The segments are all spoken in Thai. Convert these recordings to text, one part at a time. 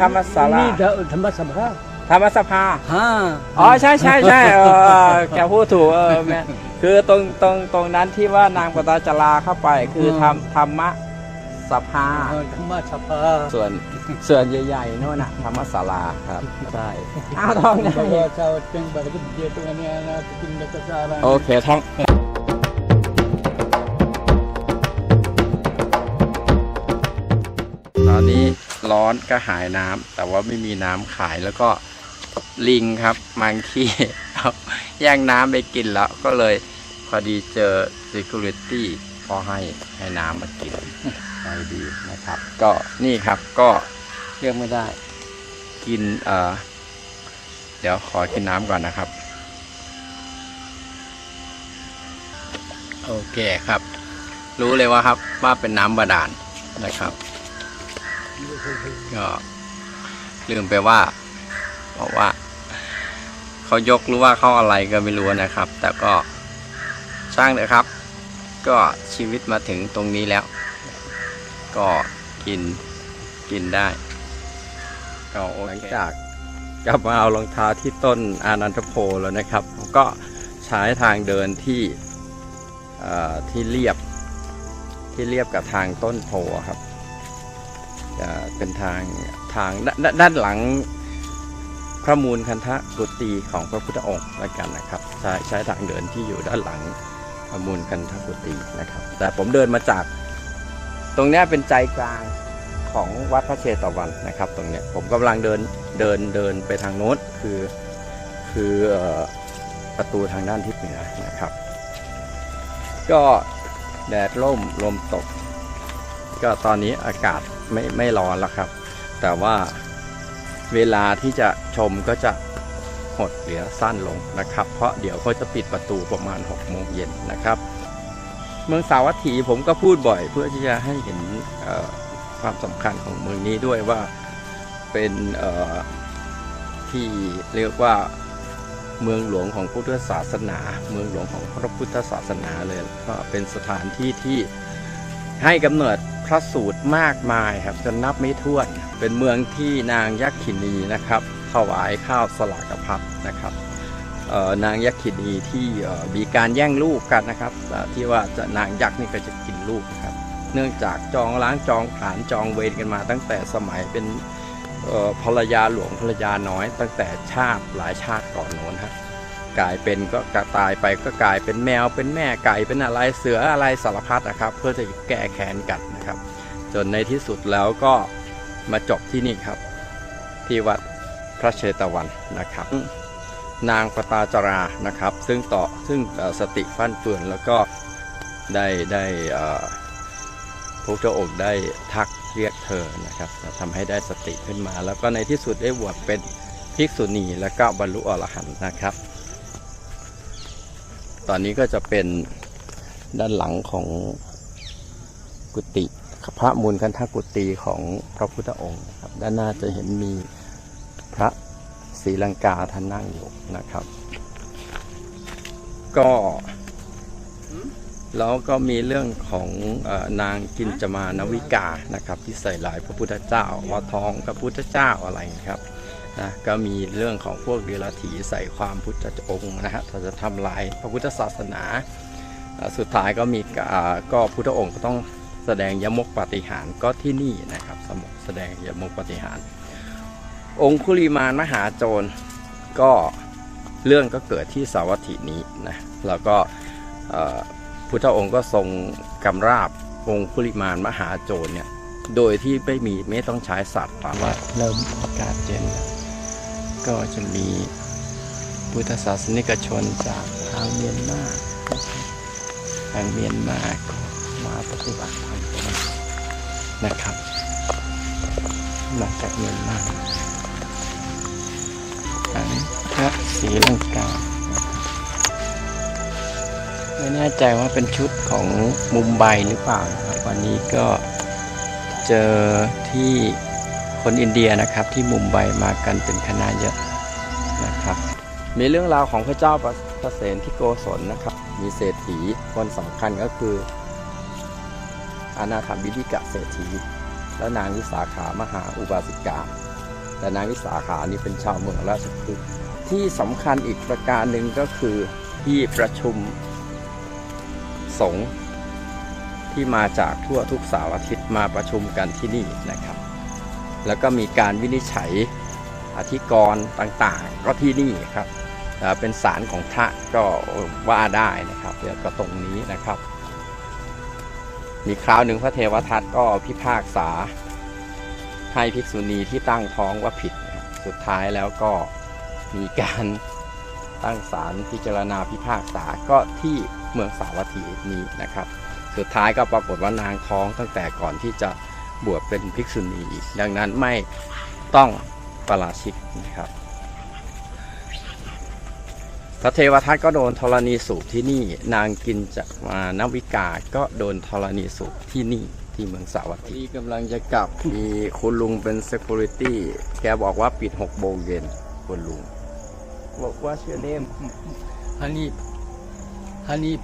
ธรรมศาลานี่ธรรมสภาธรรมสภาฮะอ๋อใช่ใช่ใช่เออเออแกพูดถูกเออแม่คือตรงตรงตรงนั้นที่ว่านางปตาจราเข้าไป คือธรรมธรรมสภาธรรมสภาส่วนส่วนใหญ่ๆโน่นน่ะธรรมศาลาครับใช่อ้าวท้องได้ bahwa sawat yang baru dia dengan anak pindah ke sana โอเคท้อง ร้อนก็หายน้ำแต่ว่าไม่มีน้ำขายแล้วก็ลิงครับมังคีเอาแย่งน้ำไปกินแล้ว ก็เลยพอดีเจอ Security พอให้ให้น้ำมากินใจดีนะครับ ก็นี่ครับก็เรียกไม่ได้ กินเอ่อเดี๋ยวขอกินน้ำก่อนนะครับ โอเคครับ รู้เลยว่าครับว่าเป็นน้ำบาดาลนะครับ ก็ลืมไปว่าบอกว่าเขายกหรือว่าเขาอะไรก็ไม่รู้นะครับ แต่ก็ช่างเลยครับ ก็ชีวิตมาถึงตรงนี้แล้ว ก็กินกินได้ก็หลังจากกลับมาเอารองเท้าที่ต้นอานันทโพแล้วนะครับ ก็ใช้ทางเดินที่ที่เรียบที่เรียบกับทางต้นโพครับ เป็นทางทางดด้านหลังพระมูลคันธกุฏิของพระพุทธองค์แล้วกันนะครับใช้ใช้ทางเดินที่อยู่ด้านหลังพระมูลคันธกุฏินะครับ แต่ผมเดินมาจาก ตรงนี้เป็นใจกลางของวัดพระเชตวันนะครับ ตรงเนี้ยผมกำลังเดินเดินเดินไปทางโน้นคือคือประตูทางด้านทิศเหนือนะครับ ก็แดดร่มลมตก ก็ตอนนี้อากาศไม่ไม่ร้อนแล้วครับ แต่ว่าเวลาที่จะชมก็จะหดเหลือสั้นลงนะครับ เพราะเดี๋ยวเขาจะปิดประตูประมาณ6โมงเย็นนะครับ เมืองสาวัตถีผมก็พูดบ่อยเพื่อที่จะให้เห็นความสำคัญของเมืองนี้ด้วยว่าเป็นที่เรียกว่าเมืองหลวงของพุทธศาสนา เมืองหลวงของพระพุทธศาสนาเลยก็เป็นสถานที่ที่ให้กำเนิด ระสูตรมากมายครับจนนับไม่ถ้วน เป็นเมืองที่นางยักษินีนะครับถวายข้าวสลากพัดนะครับนางยักษินีที่มีการแย่งลูกกันนะครับ ที่ว่าจะนางยักษ์นี่ก็จะกินลูกครับ เนื่องจากจองล้างจองผานจองเวรกันมาตั้งแต่สมัยเป็นภรรยาหลวงภรรยาน้อย ตั้งแต่ชาติหลายชาติก่อนโน้นครับ กลายเป็นก็กระตายไปก็กลายเป็นแมวเป็นแม่ไก่เป็นอะไรเสืออะไรสารพัดนะครับ เพื่อจะแก้แค้นกันนะครับ จนในที่สุดแล้วก็มาจบที่นี่ครับ ที่วัดพระเชตวันนะครับ นางปตาจรานะครับ ซึ่งต่อซึ่งสติฟั่นเฟือนแล้วก็ได้ได้พระเจ้าองค์ได้ทักเรียกเธอนะครับทำให้ได้สติขึ้นมา แล้วก็ในที่สุดได้บวชเป็นภิกษุณีแล้วก็บรรลุอรหันต์นะครับ ตอนนี้ก็จะเป็นด้านหลังของกุฏิพระมูลคันธกุฏิของพระพุทธองค์ครับ ด้านหน้าจะเห็นมีพระศรีลังกาท่านนั่งอยู่นะครับ ก็แล้วก็มีเรื่องของอนางกินจมานวิกานะครับ ที่ใส่หลายพระพุทธเจ้าว่าทองพระพุทธเจ้าอะไรครับ นะก็มีเรื่องของพวกเดรัจฉีใส่ความพุทธองค์นะฮะถ้าจะทำลายพระพุทธศาสนา สุดท้ายก็มีก็พุทธองค์ก็ต้องแสดงยมกปฏิหารก็ที่นี่นะครับสมแสดงยมกปฏิหาร องคุลิมานมหาโจรก็เรื่องก็เกิดที่สาวัตถีนี้นะแล้วก็พุทธองค์ก็ทรงกำราบองคุลิมานมหาโจรเนี่ยโดยที่ไม่มีไม่ต้องใช้สัตว์ป่าว่าเริ่มอากาศเย็นแล้ว ก็จะมีพุทธศาสนิกชนจากทางเมียนมาทางเมียนมาก็มาปฏิบัติธรรมนะครับมาจากเมียนมาทางพระศรีลังกาไม่แน่ใจว่าเป็นชุดของมุมไบหรือเปล่านะครับวันนี้ก็เจอที่ คนอินเดียนะครับที่มุมไบมากันเป็นคณะเยอะนะครับ มีเรื่องราวของพระเจ้าประประเสนที่โกศลนะครับ มีเศรษฐีคนสำคัญก็คืออาณาถาบิดิกะเศรษฐีและนางวิสาขามหาอุบาสิกาแต่นางวิสาขานี่เป็นชาวเมืองราชพฤกษ์ที่สำคัญอีกประการหนึ่งก็คือที่ประชุมสงฆ์ที่มาจากทั่วทุกสารทิศมาประชุมกันที่นี่นะครับ แล้วก็มีการวินิจฉัยอธิกรณ์ต่างๆ ก็ที่นี่ครับเป็นศาลของพระก็ว่าได้นะครับเดี๋ยวก็ตรงนี้นะครับ มีคราวหนึ่งพระเทวทัตก็พิพากษาให้ภิกษุณีที่ตั้งท้องว่าผิด สุดท้ายแล้วก็มีการตั้งศาลพิจารณาพิพากษาก็ที่เมืองสาวัตถีนี้นะครับ สุดท้ายก็ปรากฏว่านางท้องตั้งแต่ก่อนที่จะ บวชเป็นภิกษุณีอีก ดังนั้นไม่ต้องปราชิกนะครับ พระเทวทัตก็โดนธรณีสูบที่นี่ นางกินจากมานวิกาก็โดนธรณีสูบที่นี่ที่เมืองสาวัตถีกำลังจะกลับมีคุณลุงเป็น security แกบอกว่าปิด6โมงเย็นคุณลุงบอกว่าชื่อเนมฮันนี่ฮันนี่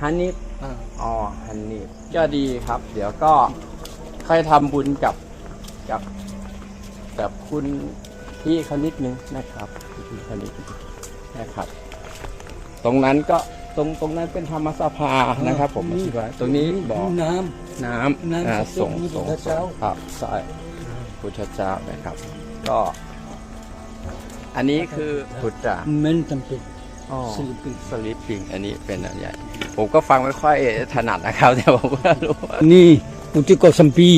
ฮันนิฟอ่าอ๋อฮันนิฟก็ดีครับ เดี๋ยวก็ ค่อยทำบุญกับกับกับคุณพี่เขานิดนึงนะครับพี่เขานิดนึงนะครับ ตรงนั้นก็ตรงตรงนั้นเป็นธรรมสภานะครับผมอธิบายตรงนี้บอกน้น้ำน้ำอ่าสส่งงฆ์ส่งพุทธเจ้าครับใช่พุทธเจ้านะครับ ก็ อันนี้คือพุทธะำเมนจำเป็นอ๋อสลิปปิ้งสลิปปิ้งอันนี้เป็นอะไรใหญ่ผมก็ฟังไม่ค่อยถนัดนะครับแต่ผมก็รู้ว่านี่ อุติโกสัมปี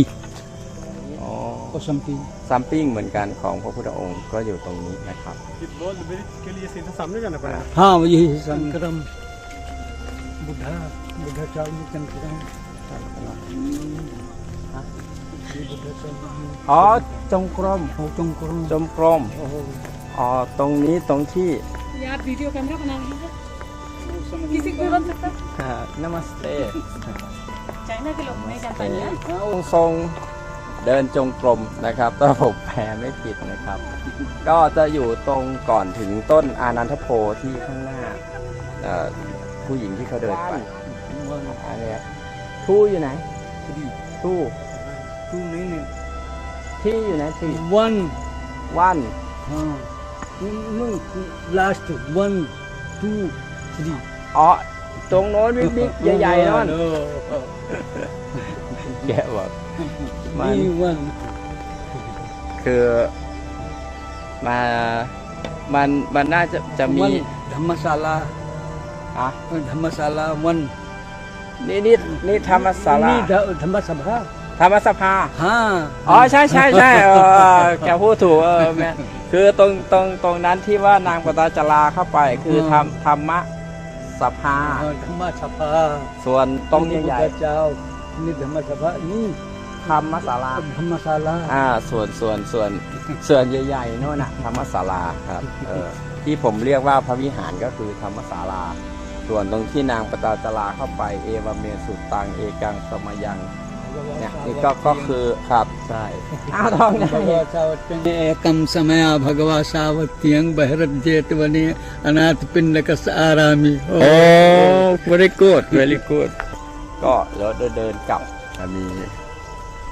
อ๋อ โกสัมปี ซัมปิ้งเหมือนกันของพระพุทธองค์ก็อยู่ตรงนี้นะครับ ये बॉल मेरे के लिए सीधा सामने जाना पड़ेगा हाँ यही संक्रम बुढ़ा बुढ़ा चावल संक्रम ये बुढ़ा चावल อ๋อจงกรม हो तुम करो จมกรมอ๋อตรงนี้ตรงที่ यार वीडियो कैमरा बना रहे हैं किसी को भी बन सकता है นมัสเต ทรงเดินจงกรมนะครับถ้าผมแปลไม่ผิดนะครับ ก็จะอยู่ตรงก่อนถึงต้นอานันทโพที่ข้างหน้าผู้หญิงที่เขาเดินไปอันนี้ทู่อยู่ไหนทู่ทู่นี่นี่ที่อยู่ไหนที่วันวันมึง last one two three อ๋อ ตรงโน้นบิ๊กๆใหญ่ๆนั่นแกบอกมันนี่วันคือมามันมันน่าจะจะมีวันธรรมศาลาอะธรรมศาลาวันนี่นี่นี่ธรรมศาลานี่ธรรมสภาธรรมสภาฮ่าอ๋อใช่ใช่ใช่เออแกพูดถูกเออแม่คือตรงตรงตรงนั้นที่ว่านางปตาจราเข้าไปคือธรรมธรรม สภา ธรรมสภาส่วนตรงใหญ่พระเจ้านี่ธรรมสภานี่ๆธรรมศาลาธรรมศาลาอ่าส่วนส่วนส่วนส่วนใหญ่ๆโน่นน่ะธรรมศาลาครับเออที่ผมเรียกว่าพระวิหารก็คือธรรมศาลา ส่วนตรงที่นางปตาจราเข้าไปเอวเมสุตังเอกังสมยัง เนี่ยนี่ก็ก็คือครับใช่อ้าวทองได้กำสมัยภกวาสาวตียงบหรเจตวันีอนาถปินนกสอารามีโอ้บริกูดบริกูดก็แล้วเดินกลับมี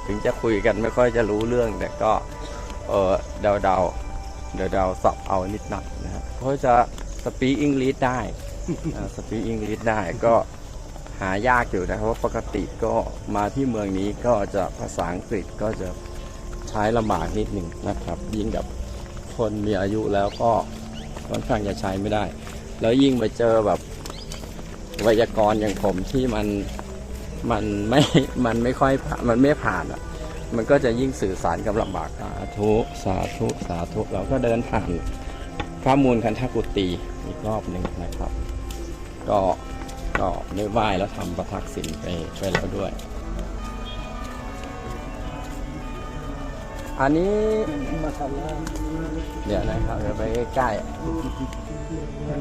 ถึงจะคุยกันไม่ค่อยจะรู้เรื่องแต่ก็เออเดาเดาเดาเดาสอบเอานิดหน่อยนะครับเขาจะสปีอังกฤษได้สปีอังกฤษได้ก็ หายากอยู่นะครับเพราะปกติก็มาที่เมืองนี้ก็จะภาษาอังกฤษก็จะใช้ลำบากนิดหนึ่งนะครับ ยิ่งกับคนมีอายุแล้วก็ค่อนข้างจะใช้ไม่ได้ แล้วยิ่งไปเจอแบบไวยากรณ์อย่างผมที่มันมันไม่ มันไม่ค่อยมันไม่ผ่านอะ มันก็จะยิ่งสื่อสารกับลำบากสาธุสาธุสาธุเราก็เดินผ่านพระมูลคันธกุตีอีกรอบหนึ่งนะครับ ก็ ก็ได้ไหว้แล้วทำประทักษิณไปไปแล้วด้วย อันนี้เดี๋ยวนะครับเดี๋ยวไปใกล้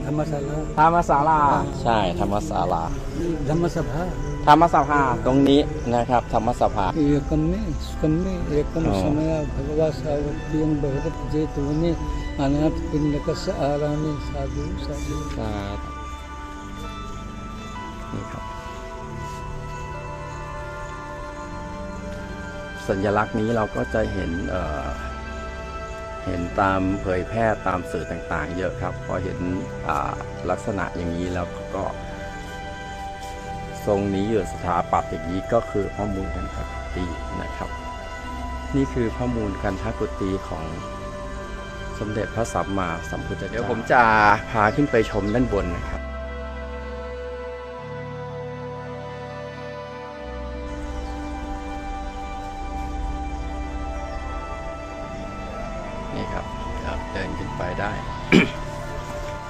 ธรรมศาลาธรรมศาลาใช่ธรรมศาลาธรรมสภาธรรมสภาตรงนี้นะครับ ธรรมสภาเอกมิสุกมิเอกมสมัยภกวาสาวกยังบริสุทธิ์เจตุนิอนัตตินกสารานิสาธุสาธุ สัญลักษณ์นี้เราก็จะเห็นเเห็นตามเผยแพร่ตามสื่อต่างๆ เยอะครับ พอเห็นลักษณะอย่างนี้แล้วก็ ทรงนี้อยู่สถาปัตย์อย่างนี้ก็คือพระมูลกันทกุฏีนะครับ นี่คือพระมูลกันทกุฏีของสมเด็จพระสัมมาสัมพุทธเจ้าเดี๋ยวผมจะพาขึ้นไปชมด้านบนนะครับ ไปได้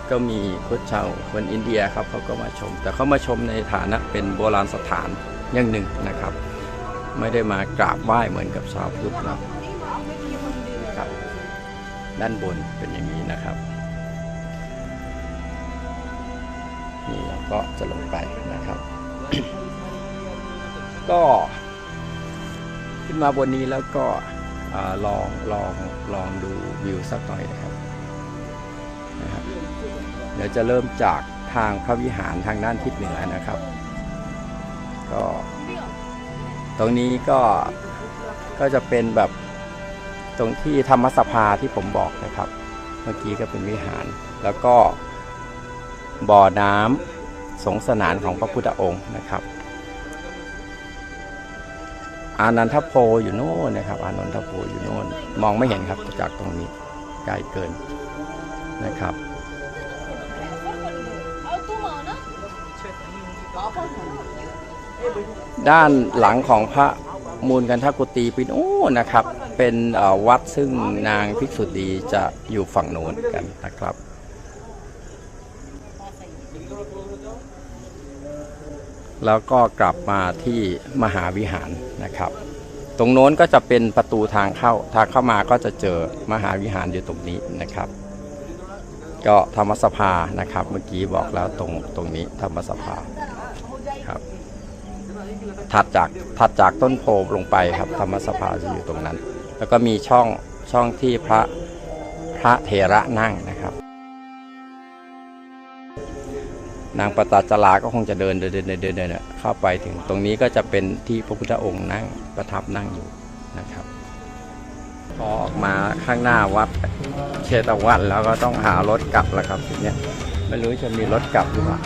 ก็มีคนชาวคนอินเดียครับเขาก็มาชม แต่เขามาชมในฐานะเป็นโบราณสถานอย่างหนึ่งนะครับ ไม่ได้มากราบไหว้เหมือนกับชาวพุทธนะครับด้านบนเป็นอย่างนี้นะครับนี่เราก็จะลงไปนะครับ ก็ขึ้นมาบนนี้แล้วก็อลองลองลองดูวิวสักหน่อยนะครับ นะครับเดี๋ยวจะเริ่มจากทางพระวิหารทางด้านทิศเหนือนะครับ ก็ ตรงนี้ก็ก็จะเป็นแบบตรงที่ธรรมสภาที่ผมบอกนะครับ เมื่อกี้ก็เป็นวิหาร แล้วก็บ่อน้ำสงสนานของพระพุทธองค์นะครับ อานันทโพอยู่โน่นนะครับ อานันทโพอยู่โน่นมองไม่เห็นครับจากตรงนี้ไกลเกิน นะครับ ด้านหลังของพระมูลกันทกุตีปินโอ้นะครับ เป็นวัดซึ่งนางภิกษุณีจะอยู่ฝั่งโน้นกันนะครับแล้วก็กลับมาที่มหาวิหารนะครับ ตรงโน้นก็จะเป็นประตูทางเข้า ทางเข้ามาก็จะเจอมหาวิหารอยู่ตรงนี้นะครับ ก็ธรรมสภานะครับ เมื่อกี้บอกแล้วตรงตรงนี้ธรรมสภาครับถัดจากถัดจากต้นโพลงไปครับ ธรรมสภาจะอยู่ตรงนั้น แล้วก็มีช่องช่องที่พระพระเถระนั่งนะครับ นางปตาจาราก็คงจะเดินเดินเดินเดินเดินเข้าไปถึงตรงนี้ก็จะเป็นที่พระพุทธองค์นั่งประทับนั่งอยู่ พอออกมาข้างหน้าวัดเชตวันแล้วก็ต้องหารถกลับแล้วครับทีเนี้ยไม่รู้จะมีรถกลับหรือเปล่า